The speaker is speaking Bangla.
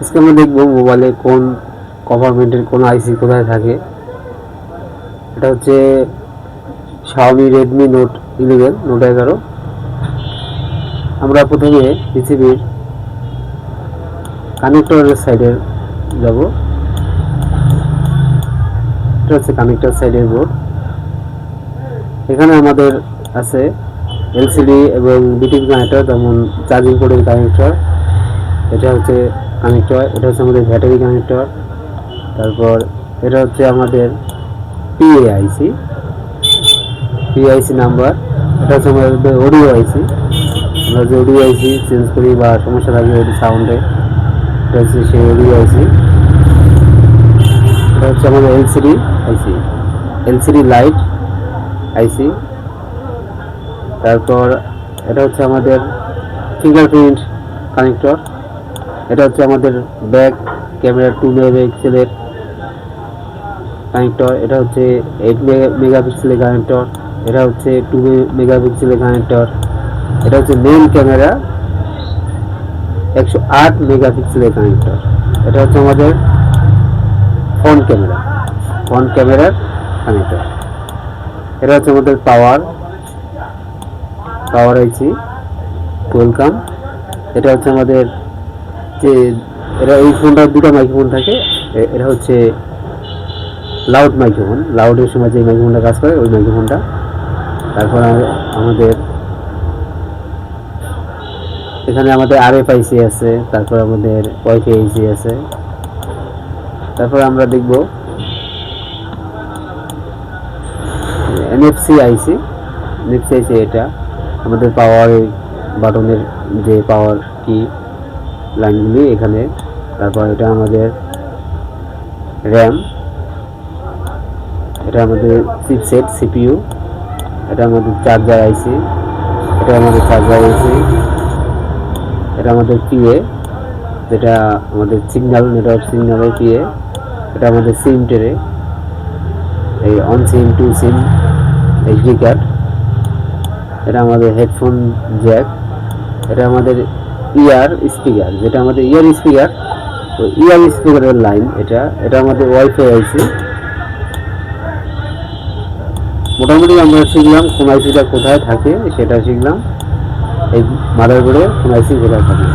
আজকে আমরা দেখব মোবাইলে কোন গভর্নমেন্টের কোন আইসি কোথায় থাকে। এটা হচ্ছে Xiaomi Redmi Note eleven note এগারো। আমরা প্রথমে পৃথিবীর কানেক্টরের সাইডের যাব। এটা হচ্ছে কানেক্টর সাইডের বোর্ড এখানে আমাদের আছে এলসিডি এবং বিটিভি কানেক্টর যেমন চার্জিং পোর্টের কানেক্টর এটা হচ্ছে কানেক্টর এটা হচ্ছে আমাদের ব্যাটারি কানেক্টর তারপর এটা হচ্ছে আমাদের পিএআইসি পিআইসি নাম্বার এটা হচ্ছে আমাদের অডিও আইসি আমরা যে অডিও আইসি চেঞ্জ করি বা সমস্যা থাকে ওই সাউন্ডে এটা হচ্ছে সেই অডিও আইসি এটা হচ্ছে আমাদের LCD IC LCD light IC তারপর এটা হচ্ছে আমাদের ফিঙ্গারপ্রিন্ট কানেক্টর এটা হচ্ছে আমাদের ব্যাক ক্যামেরা টু মেগাপিক্সেলের কানেক্টর এটা হচ্ছে এইট মেগাপিক্সেলের কানেক্টর এটা হচ্ছে টু মেগাপিক্সেলের কানেক্টর এটা হচ্ছে মেইন ক্যামেরা একশো আট মেগাপিক্সেলের কানেক্টর এটা হচ্ছে আমাদের ফ্রন্ট ক্যামেরা ফ্রন্ট ক্যামেরার কানেক্টর এটা হচ্ছে আমাদের পাওয়ার পাওয়ার আইছি ওয়েলকাম এটা হচ্ছে আমাদের যে এটা এই ফোনটার দুটো মাইক্রোফোন থাকে এটা হচ্ছে লাউড মাইক্রোফোন লাউডের সময় যে মাইক্রোফোনটা কাজ করে, ওই মাইক্রোফোনটা তারপর আমাদের এখানে আমাদের আরএফ আইসি আছে, তারপর আমাদের ওয়াইফাই আইসি আছে। তারপর আমরা দেখব এনএফসি আইসি এনএফসি আইসি এটা, আমাদের পাওয়ার বাটনের যে পাওয়ার কি লাইনগুলি এখানে, তারপর এটা আমাদের র্যাম, এটা আমাদের চিপসেট, সিপিইউ, এটা আমাদের চার্জার আইসি, এটা আমাদের চার্জার আইসি, এটা আমাদের পিএ যেটা আমাদের সিগন্যাল নেটওয়ার্ক সিগন্যালের পিএ এটা আমাদের সিম টেরে, এই one sim, two sim HD card, এটা আমাদের হেডফোন জ্যাক, এটা আমাদের ইয়ার স্পিকার যেটা আমাদের ইয়ার স্পিকার তো ইয়ার স্পিকারের লাইন এটা এটা আমাদের ওয়াইফাই আইসি মোটামুটি আমরা শিখলাম কোন আইসিটা কোথায় থাকে, সেটা শিখলাম। এই মাদারবোর্ডে কোন আইসি কোথায় থাকে।